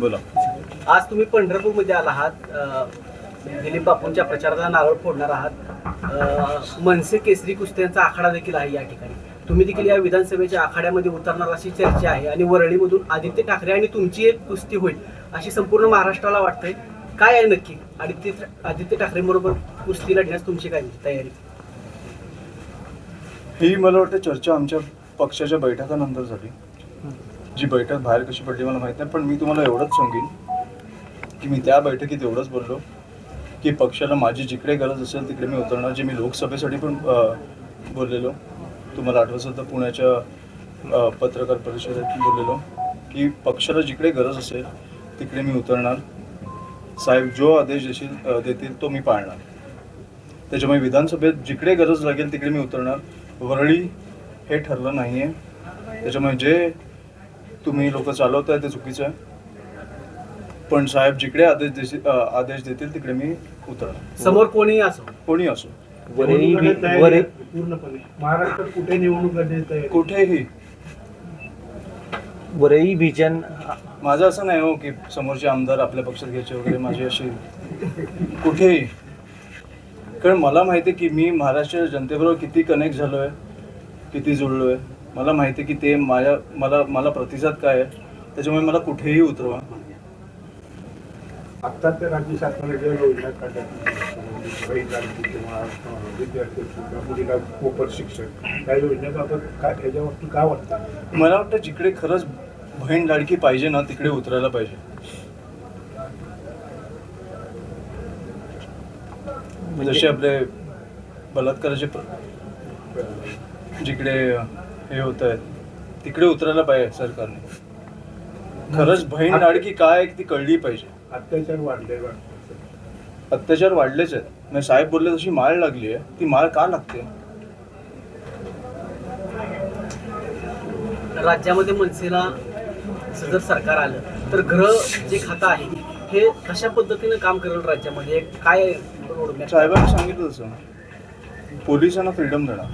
बोला. आज तुम्ही पंढरपूरमध्ये आला आहात दिलीप बापूंच्या प्रचाराला नारळ फोडणार आहात. मनसे केसरी कुस्त्यांचा आखाडा देखील आहे या ठिकाणी. तुम्ही देखील या विधानसभेच्या आखाड्यामध्ये उतरणार अशी चर्चा आहे आणि वरळीमधून आदित्य ठाकरे आणि तुमची एक कुस्ती होईल अशी संपूर्ण महाराष्ट्राला वाटतंय. काय आहे नक्की? आदित्य आदित्य ठाकरेंबरोबर कुस्ती लढण्यास तुमची काय तयारी? ही मला वाटतं चर्चा आमच्या पक्षाच्या बैठकानंतर झाली. जी बैठक बाहेर कशी पडली मला माहीत नाही पण मी तुम्हाला एवढंच सांगेन की मी त्या बैठकीत एवढंच बोललो की पक्षाला माझी जिकडे गरज असेल तिकडे मी उतरणार जे मी लोकसभेसाठी पण बोललेलो. तुम्हाला आठवत असेल तर पुण्याच्या पत्रकार परिषदेत बोललेलो की पक्षाला जिकडे गरज असेल तिकडे मी उतरणार. साहेब जो आदेश देशील देतील तो मी पाळणार. त्याच्यामुळे विधानसभेत जिकडे गरज लागेल तिकडे मी उतरणार. वरळी हे ठरलं नाही आहे त्याच्यामुळे जे तुम्ही लोक चालवताय ते चुकीचं आहे. पण साहेब जिकडे आदेश अं, आदेश देतील तिकडे मी उतरणार. समोर कोणीही असो? कोणी असो. वरळी निवडणूक वि- तयारी वरळी आहे? पूर्णपणे. महाराष्ट्रात कुठे निवडणूक लढण्याची तयारी कुठेही. वरळी व्हिजन माझं असं नाही हो की समोरचे आमदार आपल्या पक्षात घ्यायचे वगैरे माझी अशी कुठेही. कारण मला माहिती आहे की मी महाराष्ट्र जनतेबरोबर किती कनेक्ट झालो आहे किती जुळलो आहे मला माहिती आहे की ते माझ्या मला मला प्रतिसाद काय आहे त्याच्यामुळे मला कुठेही उतरवा. आता त्या राज्य शासनाने ज्या योजना काढल्या त्या योजनेबाबत काय काय वाटतं? मला वाटतं जिकडे खरंच बहीण लाडकी पाहिजे ना तिकडे उतरायला पाहिजे. जसे आपले बलात्काराचे जिकडे हे होत आहेत. तिकडे उतरायला पाहिजे सरकारने. खरंच बहीण लाडकी काय आहे ती कळली पाहिजे. अत्याचार वाढले अत्याचार वाढलेच आहेत. म्हणजे साहेब बोलले तशी माळ लागली आहे. ती माळ का लागते? राज्यामध्ये मनसेला असं जर सरकार आलं तर गृह जे खातं आहे हे कशा पद्धतीनं काम करेल राज्यामध्ये? काय साहेबांनी सांगितलं तसं. पोलिसांना फ्रीडम देणार.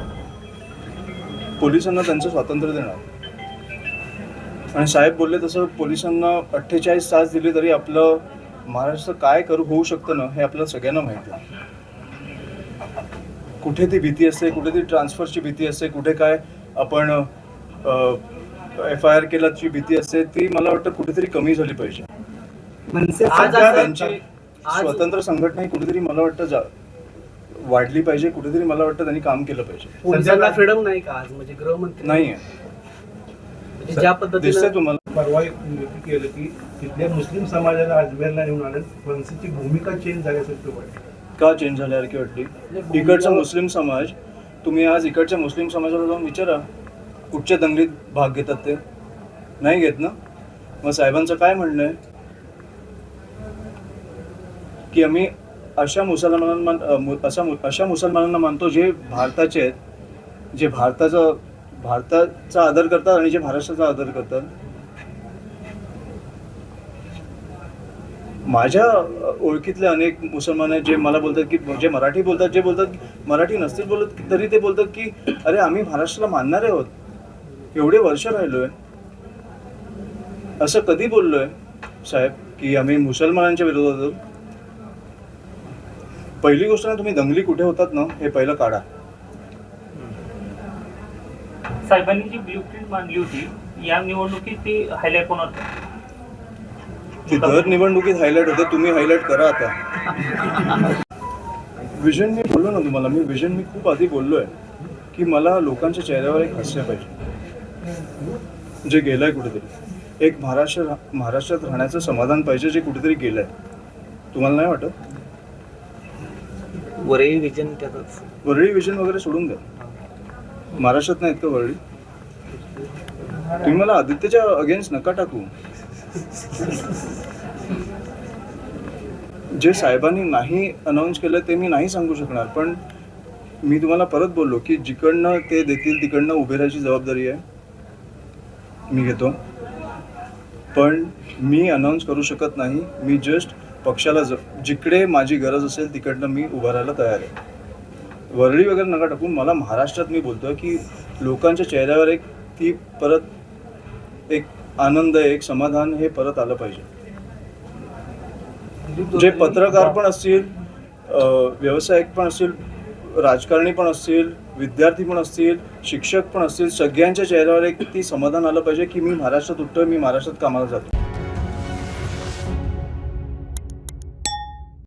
पोलिसांना त्यांचं स्वातंत्र्य देणार. आणि साहेब बोलले तसं पोलिसांना अठ्ठेचाळीस तास दिले तरी आपलं महाराष्ट्र काय करू होऊ शकतं ना हे आपल्याला सगळ्यांना माहिती आहे. कुठे ती भीती असते कुठे ती ट्रान्सफरची भीती असते कुठे काय आपण एफ आय आर केल्याची भीती असते ती मला वाटतं कुठेतरी कमी झाली पाहिजे. स्वतंत्र संघटना ही कुठेतरी मला वाटतं वाढली पाहिजे कुठेतरी मला वाटतं त्यांनी काम केलं पाहिजे. पोलिसांना फ्रीडम नाही का आज? म्हणजे गृहमंत्री नाही आहे म्हणजे ज्या दिसतंय पद्धतीनं तुम्हाला. परवा एक नियुक्ती केलं की तिथल्या मुस्लिम समाजाला अजमेरला नेऊन आणत मनसेची भूमिका चेंज झाल्यासारखं वाटतं का चेंज झाल्यासारखी वाटली? इकडचा मुस्लिम समाज तुम्ही आज इकडच्या मुस्लिम समाजाला जाऊन विचारा कुठच्या दंगलीत भाग घेतात ते. नाही घेत ना? मग साहेबांचं काय म्हणणं आहे? की आम्ही अशा मुसलमानांना अशा अशा मुसलमानांना मानतो जे भारताचे आहेत जे भारताचा भारताचा आदर करतात आणि जे महाराष्ट्राचा आदर करतात. माझ्या ओळखीतले अनेक मुसलमान आहेत जे मला बोलतात की जे मराठी बोलतात जे बोलतात मराठी नसतील बोलत तरी ते बोलतात की अरे आम्ही महाराष्ट्राला मानणारे आहोत. एवढे वर्ष राहिलोय. असं कधी बोललोय साहेब की आम्ही मुसलमानांच्या विरोधात आहोत? पहिली गोष्ट ना तुम्ही दंगली कुठे होतात ना हे पहिलं काढा. साहेबांनी जी ब्ल्यू प्रिंट मांडली होती या निवडणुकीत ती हायलाईट होणार ती दर निवडणुकीत हायलाईट होते तुम्ही हायलाईट करा आता. विजन मी बोललो ना तुम्हाला मी विजन मी खूप आधी बोललोय की मला लोकांच्या चेहऱ्यावर एक हास्य पाहिजे. जे गेलंय कुठेतरी. एक महाराष्ट्र महाराष्ट्रात राहण्याचं समाधान पाहिजे जे कुठेतरी गेलंय. तुम्हाला नाही वाटत? वरळी व्हिजन त्यातच वरळी विजन वगैरे सोडून द्या. महाराष्ट्रात नाहीत का वरळी. तुम्ही मला आदित्यच्या अगेन्स्ट नका टाकू. जे साहेबांनी नाही अनाऊन्स केलं ते मी नाही सांगू शकणार पण मी तुम्हाला परत बोललो की जिकडनं ते देतील तिकडनं उभे राहायची जबाबदारी आहे. मी घेतो. पण मी अनाऊन्स करू शकत नाही. मी जस्ट पक्षाला ज जिकडे माझी गरज असेल तिकडनं मी उभं राहायला तयार आहे. वरळी वगैरे नका टाकून मला महाराष्ट्रात मी बोलतोय की लोकांच्या चेहऱ्यावर एक ती परत एक आनंद एक समाधान हे परत आलं पाहिजे. जे पत्रकार पण असतील व्यावसायिक पण असतील राजकारणी पण असतील विद्यार्थी पण असतील शिक्षक पण असतील सगळ्यांच्या चेहऱ्यावर एक ती समाधान आलं पाहिजे की मी महाराष्ट्रात उठतोय मी महाराष्ट्रात कामाला जातो